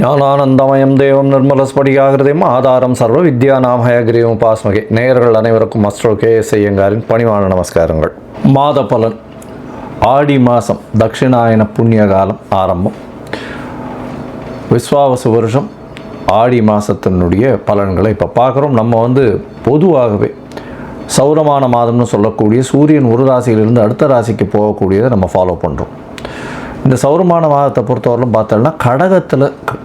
ஞானானந்தமயம் தேவம் நிர்மலஸ்படிகாகிருதயம் ஆதாரம் சர்வ வித்யா நாமயகிரியம் உபாஸ்மகே. நேயர்கள் அனைவருக்கும் அஸ்ட்ரோ கே எஸ் ஐயங்காரின் பணிவான நமஸ்காரங்கள். மாத பலன் ஆடி மாதம் தட்சிணாயன புண்ணிய காலம் ஆரம்பம். விஸ்வாவச வருஷம் ஆடி மாதத்தினுடைய பலன்களை இப்போ பார்க்குறோம். நம்ம வந்து பொதுவாகவே சௌரமான மாதம்னு சொல்லக்கூடிய சூரியன் ஒரு ராசியிலிருந்து அடுத்த ராசிக்கு போகக்கூடியதை நம்ம ஃபாலோ பண்ணுறோம் இந்த சௌரமான மாதத்தை பொறுத்தவரையிலும் பார்த்தோம்னா கடகத்தில்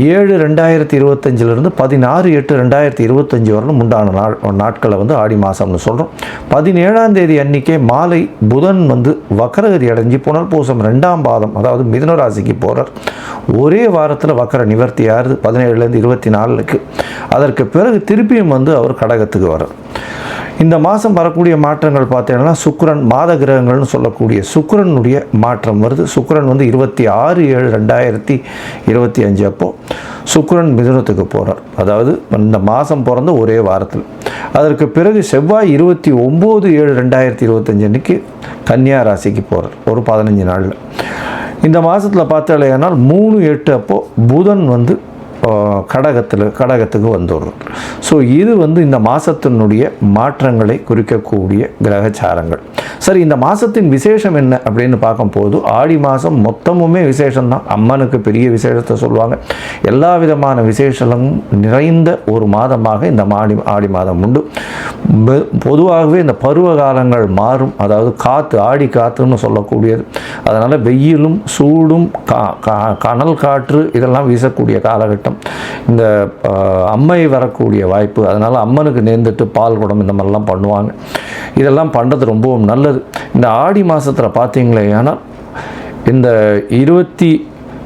ஏழு ரெண்டாயிரத்தி இருபத்தஞ்சிலிருந்து பதினாறு எட்டு ரெண்டாயிரத்தி இருபத்தஞ்சி வரலும் உண்டான நாள் நாட்களை வந்து ஆடி மாதம்னு சொல்கிறோம் பதினேழாம் தேதி அன்னைக்கே மாலை புதன் வந்து வக்கரகதி அடைஞ்சு புனர்பூசம் ரெண்டாம் பாதம் அதாவது மிதுனராசிக்கு போகிறார் ஒரே வாரத்தில் வக்கர நிவர்த்தி ஆறுது பதினேழுலேருந்து இருபத்தி நாலுக்கு. அதற்கு பிறகு திருப்பியும் வந்து அவர் கடகத்துக்கு வர்றார். இந்த மாதம் வரக்கூடிய மாற்றங்கள் பார்த்தீங்கன்னா சுக்ரன் மாத கிரகங்கள்னு சொல்லக்கூடிய சுக்ரனுடைய மாற்றம் வருது. சுக்ரன் வந்து இருபத்தி ஆறு ஏழு ரெண்டாயிரத்தி இருபத்தி அஞ்சு அப்போது சுக்ரன் மிதுனத்துக்கு போகிறார் அதாவது இந்த மாதம் பிறந்த ஒரே வாரத்தில். அதற்கு பிறகு செவ்வாய் இருபத்தி ஒம்பது ஏழு ரெண்டாயிரத்தி இருபத்தஞ்சு அன்னைக்கு கன்னியா ராசிக்கு போகிறார் ஒரு பதினஞ்சு நாளில். இந்த மாதத்தில் பார்த்தாலேயானால் மூணு எட்டு அப்போது புதன் வந்து கடகத்தில் கடகத்துக்கு வந்துடுறோம். ஸோ இது வந்து இந்த மாதத்தினுடைய மாற்றங்களை குறிக்கக்கூடிய கிரகச்சாரங்கள். சரி இந்த மாதத்தின் விசேஷம் என்ன அப்படின்னு பார்க்கும்போது ஆடி மாதம் மொத்தமுமே விசேஷம்தான். அம்மனுக்கு பெரிய விசேஷத்தை சொல்லுவாங்க. எல்லா விதமான விசேஷங்களும் நிறைந்த ஒரு மாதமாக இந்த மாடி ஆடி மாதம் உண்டு. பொதுவாகவே இந்த பருவ காலங்கள் மாறும். அதாவது காற்று ஆடி காற்றுன்னு சொல்லக்கூடியது. அதனால் வெயிலும் சூடும் கா கனல் காற்று இதெல்லாம் வீசக்கூடிய காலகட்டம். இந்த அம்மை வரக்கூடிய வாய்ப்பு. அதனால் அம்மனுக்கு நேர்ந்துட்டு பால் குடம் இந்த மாதிரிலாம் பண்ணுவாங்க. இதெல்லாம் பண்ணுறது ரொம்பவும் நல்லது. இந்த ஆடி மாதத்தில் பார்த்தீங்களே ஆனால் இந்த இருபத்தி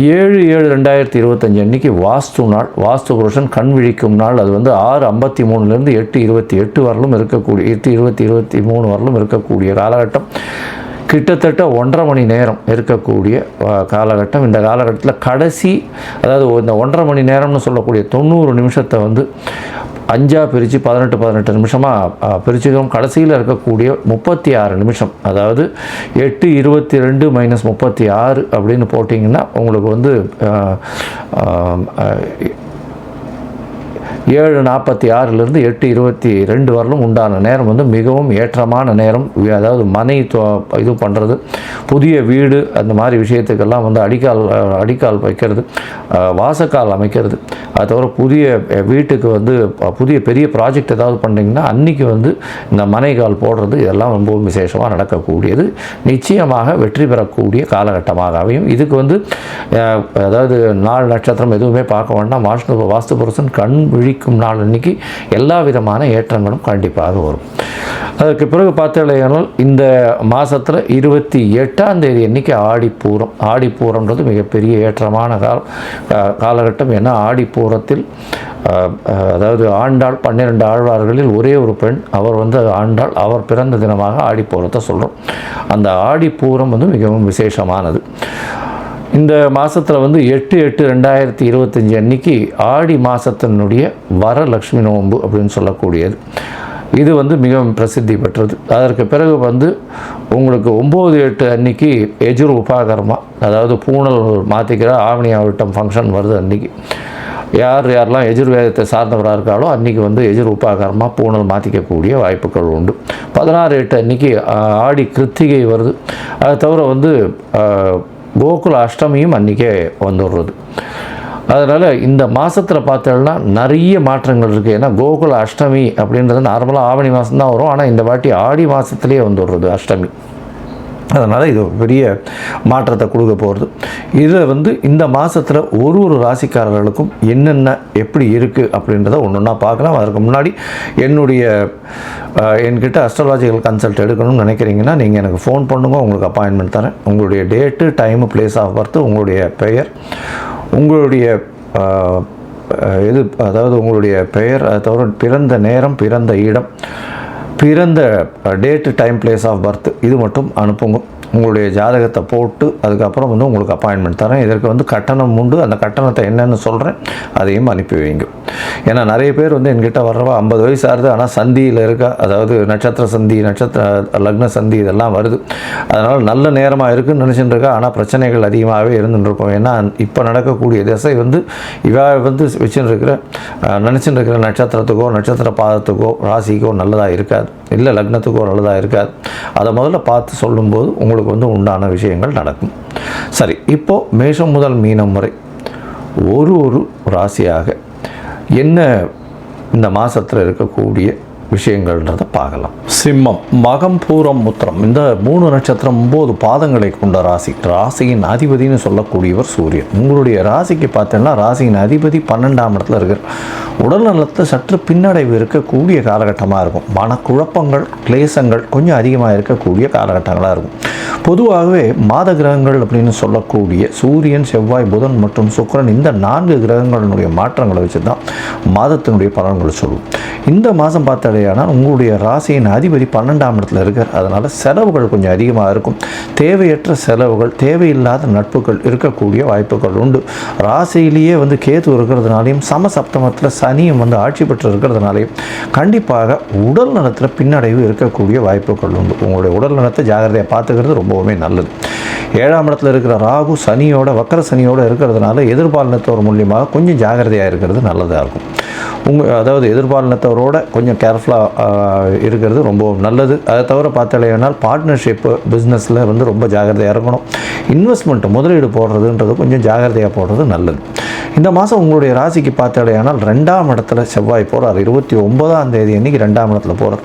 ஏழு ஏழு ரெண்டாயிரத்தி இருபத்தஞ்சி அன்னைக்கு வாஸ்து நாள் வாஸ்து புருஷன் கண் விழிக்கும் நாள். அது வந்து ஆறு ஐம்பத்தி மூணுலேருந்து எட்டு இருபத்தி எட்டு வரலும் இருக்கக்கூடிய எட்டு இருபத்தி இருபத்தி மூணு வரலும் இருக்கக்கூடிய காலகட்டம். கிட்டத்தட்ட ஒன்றரை மணி நேரம் இருக்கக்கூடிய காலகட்டம். இந்த காலகட்டத்தில் கடைசி அதாவது இந்த ஒன்றரை மணி நேரம்னு சொல்லக்கூடிய தொண்ணூறு நிமிஷத்தை வந்து அஞ்சாக பிரித்து பதினெட்டு பதினெட்டு நிமிஷமாக பிரிச்சுக்கிறோம். கடைசியில் இருக்கக்கூடிய முப்பத்தி ஆறு நிமிஷம் அதாவது எட்டு இருபத்தி ரெண்டு மைனஸ் முப்பத்தி ஆறு அப்படின்னு போட்டிங்கன்னா உங்களுக்கு வந்து ஏழு நாற்பத்தி ஆறுலேருந்து எட்டு இருபத்தி ரெண்டு வரலும் உண்டான நேரம் வந்து மிகவும் ஏற்றமான நேரம். அதாவது மனை தொ- இது பண்ணுறது புதிய வீடு அந்த மாதிரி விஷயத்துக்கெல்லாம் வந்து அடிக்கால் அடிக்கால் வைக்கிறது. வாசக்கால் அமைக்கிறது. அது தவிர புதிய வீட்டுக்கு வந்து புதிய பெரிய ப்ராஜெக்ட் ஏதாவது பண்ணிங்கன்னா அன்றைக்கி வந்து இந்த மனைகால் போடுறது இதெல்லாம் ரொம்பவும் விசேஷமாக நடக்கக்கூடியது. நிச்சயமாக வெற்றி பெறக்கூடிய காலகட்டமாக அமையும். இதுக்கு வந்து அதாவது நாள் நட்சத்திரம் எதுவுமே பார்க்க வேண்டாம். வாஷ்ணு வாஸ்து புருஷன் கண் விழிக்கும் நாள் அன்னைக்கு எல்லா விதமான ஏற்றங்களும் கண்டிப்பாக வரும். அதற்கு பிறகு பார்த்தீங்கன்னா இந்த மாதத்தில் இருபத்தி எட்டாம் தேதி அன்னைக்கு ஆடிப்பூரம் ஆடிப்பூரம்ன்றது மிகப்பெரிய ஏற்றமான கால காலகட்டம். ஏன்னா ஆடிப்பூரத்தில் அதாவது ஆண்டாள் பன்னிரெண்டு ஆழ்வார்களில் ஒரே ஒரு பெண் அவர் வந்து ஆண்டாள் அவர் பிறந்த தினமாக ஆடிப்பூரத்தை சொல்கிறோம் அந்த ஆடிப்பூரம் வந்து மிகவும் விசேஷமானது. இந்த மாதத்தில் வந்து எட்டு எட்டு ரெண்டாயிரத்தி இருபத்தஞ்சி அன்னைக்கு ஆடி மாதத்தினுடைய வரலக்ஷ்மி நோன்பு அப்படின்னு சொல்லக்கூடியது. இது வந்து மிகவும் பிரசித்தி பெற்றது. அதற்கு பிறகு வந்து உங்களுக்கு ஒம்பது எட்டு அன்னைக்கு எஜுர் உபாகரமா அதாவது பூனல் மாற்றிக்கிற ஆவணி ஆவட்டம் ஃபங்க்ஷன் வருது அன்னைக்கு. யார் யாரெல்லாம் எஜுர்வேதத்தை சார்ந்தவராக இருக்காலோ அன்றைக்கி வந்து எஜுர் உபாகரமாக பூணல் மாற்றிக்கக்கூடிய வாய்ப்புகள் உண்டு. பதினாறு எட்டு அன்னைக்கு ஆடி கிருத்திகை வருது. அதை தவிர வந்து கோகுல அஷ்டமியும் அன்றைக்கே வந்துடுறது. அதனால் இந்த மாதத்தில் பார்த்தோம்னா நிறைய மாற்றங்கள் இருக்குது ஏன்னா கோகுல அஷ்டமி அப்படின்றது நார்மலாக ஆவணி மாதம் தான் வரும். ஆனால் இந்த வாட்டி ஆடி மாதத்துலேயே வந்துடுறது அஷ்டமி. அதனால் இது பெரிய மாற்றத்தை கொடுக்க போகிறது இதில் வந்து இந்த மாதத்தில் ஒரு ஒரு ராசிக்காரர்களுக்கும் என்னென்ன எப்படி இருக்குது அப்படின்றத ஒன்று ஒன்றா பார்க்கலாம். அதற்கு முன்னாடி என்னுடைய என்கிட்ட அஸ்ட்ராலாஜிக்கல் கன்சல்ட் எடுக்கணும்னு நினைக்கிறீங்கன்னா நீங்கள் எனக்கு ஃபோன் பண்ணுங்க உங்களுக்கு அப்பாயின்மெண்ட் தரேன். உங்களுடைய date time place of birth உங்களுடைய பெயர் உங்களுடைய இது அதாவது உங்களுடைய பெயர் அதை தவிர பிறந்த நேரம் பிறந்த இடம் பிறந்த date time place of birth இது மட்டும் அனுப்புங்க. உங்களுடைய ஜாதகத்தை போட்டு அதுக்கப்புறம் வந்து உங்களுக்கு அப்பாயின்மெண்ட் தரேன். இதற்கு வந்து கட்டணம் உண்டு. அந்த கட்டணத்தை என்னென்னு சொல்கிறேன் அதையும் அனுப்பி வைங்க. ஏன்னா நிறைய பேர் வந்து என்கிட்ட வர்றவா ஐம்பது வயசு ஆகுது. ஆனால் சந்தியில் இருக்கா அதாவது நட்சத்திர சந்தி நட்சத்திர லக்ன சந்தி இதெல்லாம் வருது. அதனால் நல்ல நேரமாக இருக்குன்னு நினச்சிட்டு இருக்கா. ஆனால் பிரச்சனைகள் அதிகமாகவே இருந்துட்டு ஏன்னா இப்போ நடக்கக்கூடிய திசை வந்து இவா வந்து வச்சுன்னு இருக்கிற நினச்சிட்டு இருக்கிற நட்சத்திரத்துக்கோ நட்சத்திர பாதத்துக்கோ ராசிக்கோ நல்லதாக இருக்காது. இல்லை லக்னத்துக்கோ நல்லதாக இருக்காது. அதை முதல்ல பார்த்து சொல்லும்போது உங்களுக்கு வந்து உண்டான விஷயங்கள் நடக்கும். சரி இப்போது மேஷம் முதல் மீனம் வரை ஒரு ஒரு ராசியாக என்ன இந்த மாதத்தில் இருக்கக்கூடிய விஷயங்கள்ன்றதை பார்க்கலாம். சிம்மம் மகம் பூரம் முத்திரம். இந்த மூணு நட்சத்திரம் ஒம்பது பாதங்களை கொண்ட ராசி. ராசியின் அதிபதினு சொல்லக்கூடியவர் சூரியன். உங்களுடைய ராசிக்கு பார்த்தீங்கன்னா ராசியின் அதிபதி பன்னெண்டாம் இடத்துல இருக்கிற உடல் நலத்தில் சற்று பின்னடைவு இருக்கக்கூடிய காலகட்டமாக இருக்கும். மனக்குழப்பங்கள் கிளேசங்கள் கொஞ்சம் அதிகமாக இருக்கக்கூடிய காலகட்டங்களாக இருக்கும். பொதுவாகவே மாத கிரகங்கள் அப்படின்னு சொல்லக்கூடிய சூரியன் செவ்வாய் புதன் மற்றும் சுக்கிரன் இந்த நான்கு கிரகங்களினுடைய மாற்றங்களை வச்சு தான் மாதத்தினுடைய பலன்களை சொல்லுவோம் இந்த மாதம் பார்த்தாலே பார்த்தாலேயானால் உங்களுடைய ராசியின் அதிபதி பன்னெண்டாம் இடத்துல இருக்கார். அதனால் செலவுகள் கொஞ்சம் அதிகமாக இருக்கும். தேவையற்ற செலவுகள் தேவையில்லாத நட்புகள் இருக்கக்கூடிய வாய்ப்புகள் உண்டு. ராசியிலேயே வந்து கேது இருக்கிறதுனாலையும் சமசப்தமத்தில் சனியும் வந்து ஆட்சி பெற்று இருக்கிறதுனாலையும் கண்டிப்பாக உடல் நலத்தில் பின்னடைவு இருக்கக்கூடிய வாய்ப்புகள் உண்டு. உங்களுடைய உடல் நலத்தை ஜாகிரதையாக பார்த்துக்கிறது ரொம்பவுமே நல்லது. ஏழாம் இடத்துல இருக்கிற ராகு சனியோட வக்கர சனியோட இருக்கிறதுனால எதிர்பாலினத்தோர் மூலியமாக கொஞ்சம் ஜாகிரதையாக இருக்கிறது நல்லதாக இருக்கும். உங்கள் அதாவது எதிர்பாலினத்தவரோட கொஞ்சம் கேர்ஃபுல்லாக இருக்கிறது ரொம்ப நல்லது. அதை தவிர பார்த்தாலேனால் பார்ட்னர்ஷிப்பு பிஸ்னஸில் வந்து ரொம்ப ஜாகிரதையாக இருக்கணும். இன்வெஸ்ட்மெண்ட் முதலீடு போடுறதுன்றது கொஞ்சம் ஜாகிரதையாக போடுறது நல்லது. இந்த மாதம் உங்களுடைய ராசிக்கு பார்த்தாலேயானால் ரெண்டாம் இடத்துல செவ்வாய் போகிறார் இருபத்தி ஒன்பதாம் தேதி அன்னைக்கு ரெண்டாம் இடத்துல போகிறார்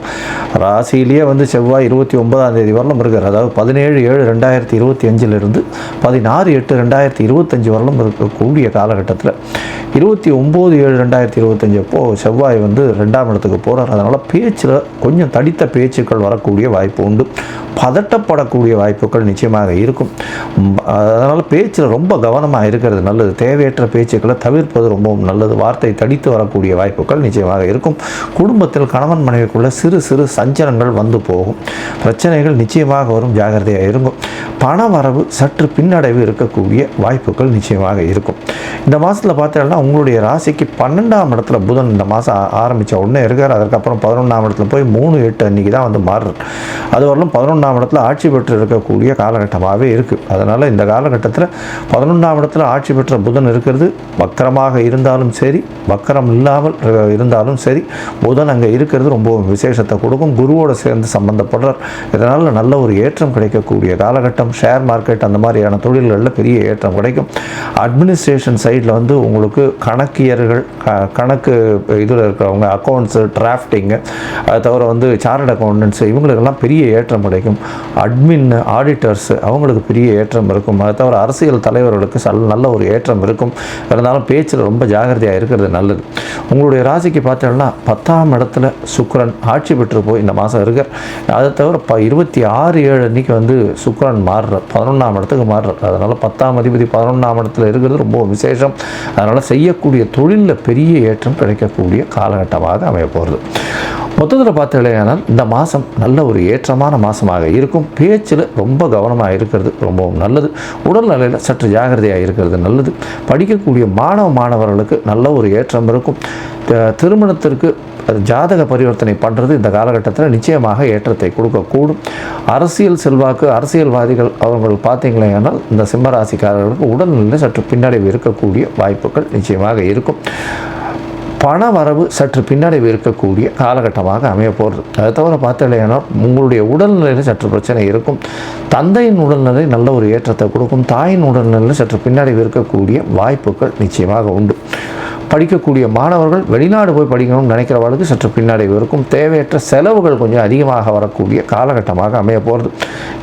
ராசியிலேயே வந்து செவ்வாய் இருபத்தி ஒன்பதாம் தேதி வரலும் இருக்கார். அதாவது பதினேழு ஏழு ரெண்டாயிரத்தி இருபத்தி அஞ்சிலிருந்து பதினாறு எட்டு ரெண்டாயிரத்தி இருபத்தஞ்சி வரலும் இருக்கக்கூடிய காலகட்டத்தில். இருபத்தி ஒம்பது ஏழு ரெண்டாயிரத்தி இருபத்தஞ்சு அப்போ செவ்வாய் வந்து ரெண்டாம் இடத்துக்கு போகிறார் அதனால் பேச்சில் கொஞ்சம் தடித்த பேச்சுக்கள் வரக்கூடிய வாய்ப்பு உண்டு. பதட்டப்படக்கூடிய வாய்ப்புகள் நிச்சயமாக இருக்கும். அதனால் பேச்சில் ரொம்ப கவனமாக இருக்கிறது நல்லது. தேவையற்ற பேச்சுக்களை தவிர்ப்பது ரொம்பவும் நல்லது. வார்த்தை தடித்து வரக்கூடிய வாய்ப்புகள் நிச்சயமாக இருக்கும். குடும்பத்தில் கணவன் மனைவிக்குள்ள சிறு சிறு சஞ்சலங்கள் வந்து போகும். பிரச்சனைகள் நிச்சயமாக வரும். ஜாகிரதையாக இருக்கும் பண வரவு சற்று பின்னடைவு இருக்கக்கூடிய வாய்ப்புகள் நிச்சயமாக இருக்கும். இந்த மாதத்தில் பார்த்தீங்கன்னா உங்களுடைய ராசிக்கு பன்னெண்டாம் இடத்துல புதன் இந்த மாதம் ஆரம்பித்த உடனே இருக்கார். அதுக்கப்புறம் பதினொன்றாம் இடத்துல போய் மூணு எட்டு அன்றைக்கி தான் வந்து மாறுறார். அது வரலும் பதினொன்றாம் இடத்துல ஆட்சி பெற்று இருக்கக்கூடிய காலகட்டமாகவே இருக்குது அதனால் இந்த காலகட்டத்தில் பதினொன்றாம் இடத்துல ஆட்சி பெற்ற புதன் இருக்கிறது. வக்கரமாக இருந்தாலும் சரி வக்கரம் இல்லாமல் இருந்தாலும் சரி புதன் அங்கே இருக்கிறது ரொம்பவும் விசேஷத்தை கொடுக்கும். குருவோடு சேர்ந்து சம்பந்தப்படுறார். இதனால் நல்ல ஒரு ஏற்றம் கிடைக்கக்கூடிய காலகட்டம். ஷேர் மார்க்கெட் அந்த மாதிரியான தொழில்களில் பெரிய ஏற்றம் கிடைக்கும். அட்மினிஸ்ட்ரேஷன் சைடில் வந்து உங்களுக்கு கணக்கியர்கள் க- கணக்கு இதில் இருக்கிறவங்க அக்கௌண்ட்ஸு டிராஃப்டிங்கு அது தவிர வந்து சார்ட் அக்கௌண்டன்ஸ் இவங்களுக்கெல்லாம் பெரிய ஏற்றம் கிடைக்கும். அட்மின் ஆடிட்டர்ஸ் அவங்களுக்கு பெரிய ஏற்றம் இருக்கும். அதை தவிர அரசியல் தலைவர்களுக்கு நல்ல ஒரு ஏற்றம் இருக்கும். இருந்தாலும் பேச்சில் ரொம்ப ஜாகிரதையாக இருக்கிறது நல்லது. உங்களுடைய ராசிக்கு பார்த்தோம்னா பத்தாம் இடத்துல சுக்கரன் ஆட்சி பெற்று போய் இந்த மாதம் இருக்கார். அதை தவிர ப இருபத்தி ஆறு ஏழு அன்றைக்கி வந்து சுக்கரன் மாறுற பதினொன்றாம் இடத்துக்கு மாறுறார். அதனால் பத்தாம் அதிபதி பதினொன்றாம் இடத்துல இருக்கிறது ரொம்ப விசேஷம். அதனால் செய்யக்கூடிய தொழிலில் பெரிய ஏற்றம் கிடைக்கக்கூடிய காலகட்டமாக அமைய போகிறது மொத்தத்தில் பார்த்தீங்கன்னா இந்த மாதம் நல்ல ஒரு ஏற்றமான மாதமாக இருக்கும். பேச்சில் ரொம்ப கவனமாக இருக்கிறது ரொம்பவும் நல்லது. உடல்நிலையில் சற்று ஜாகிரதையாக இருக்கிறது நல்லது. படிக்கக்கூடிய மாணவ மாணவர்களுக்கு நல்ல ஒரு ஏற்றம் இருக்கும். திருமணத்திற்கு அது ஜாதக பரிவர்த்தனை பண்ணுறது இந்த காலகட்டத்தில் நிச்சயமாக ஏற்றத்தை கொடுக்கக்கூடும். அரசியல் செல்வாக்கு அரசியல்வாதிகள் அவர்கள் பார்த்தீங்களேனால் இந்த சிம்மராசிக்காரர்களுக்கு உடல்நிலை சற்று பின்னடைவு இருக்கக்கூடிய வாய்ப்புகள் நிச்சயமாக இருக்கும். பண வரவு சற்று பின்னடைவு இருக்கக்கூடிய காலகட்டமாக அமைய போகிறது. அதை தவிர பார்த்தீங்கன்னா உங்களுடைய உடல்நிலையில் சற்று பிரச்சனை இருக்கும். தந்தையின் உடல்நிலை நல்ல ஒரு ஏற்றத்தை கொடுக்கும். தாயின் உடல்நிலையில் சற்று பின்னடைவு இருக்கக்கூடிய வாய்ப்புகள் நிச்சயமாக உண்டு. படிக்கக்கூடிய மாணவர்கள் வெளிநாடு போய் படிக்கணும்னு நினைக்கிறவர்களுக்கு சற்று பின்னடைவு இருக்கும். தேவையற்ற செலவுகள் கொஞ்சம் அதிகமாக வரக்கூடிய காலகட்டமாக அமைய போகிறது.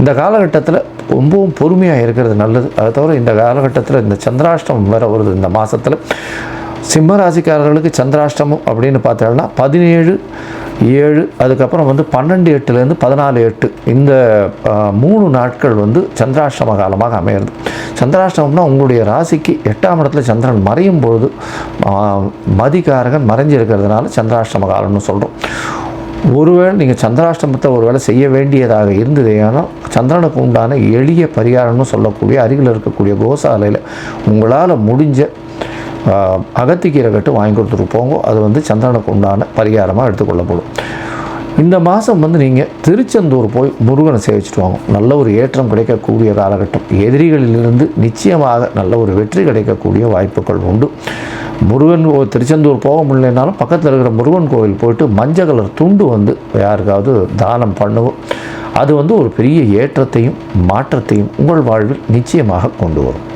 இந்த காலகட்டத்தில் ரொம்பவும் பொறுமையாக இருக்கிறது நல்லது. அதை தவிர இந்த காலகட்டத்தில் இந்த சந்திராஷ்டம் வர வருது. இந்த மாதத்தில் சிம்ம ராசிக்காரர்களுக்கு சந்திராஷ்டமம் அப்படின்னு பார்த்தோம்னா பதினேழு ஏழு அதுக்கப்புறம் வந்து பன்னெண்டு எட்டுலேருந்து பதினாலு எட்டு. இந்த மூணு நாட்கள் வந்து சந்திராஷ்டம காலமாக அமையிறது சந்திராஷ்டமம்னா உங்களுடைய ராசிக்கு எட்டாம் இடத்துல சந்திரன் மறையும் பொழுது மதிகாரகன் மறைஞ்சு இருக்கிறதுனால சந்திராஷ்டம காலம்னு சொல்கிறோம் ஒருவேளை நீங்கள் சந்திராஷ்டமத்தை ஒருவேளை செய்ய வேண்டியதாக இருந்தது ஏன்னா சந்திரனுக்கு உண்டான எளிய பரிகாரம்னு சொல்லக்கூடிய அருகில் இருக்கக்கூடிய கோசாலையில் உங்களால் முடிஞ்ச அகத்திக்கீரை கட்டு வாங்கி கொடுத்துட்டு போங்க. அது வந்து சந்திரனுக்கு உண்டான பரிகாரமாக எடுத்துக்கொள்ளப்படும். இந்த மாதம் வந்து நீங்கள் திருச்செந்தூர் போய் முருகனை சேவிச்சுட்டு வாங்க. நல்ல ஒரு ஏற்றம் கிடைக்கக்கூடிய காலகட்டம். எதிரிகளிலிருந்து நிச்சயமாக நல்ல ஒரு வெற்றி கிடைக்கக்கூடிய வாய்ப்புகள் உண்டு. முருகன் கோ- திருச்செந்தூர் போக முடியலனாலும் பக்கத்தில் இருக்கிற முருகன் கோவில் போயிட்டு மஞ்சள் கலர் துண்டு வந்து யாருக்காவது தானம் பண்ணுவோம். அது வந்து ஒரு பெரிய ஏற்றத்தையும் மாற்றத்தையும் உங்கள் வாழ்வில் நிச்சயமாக கொண்டு வரும்.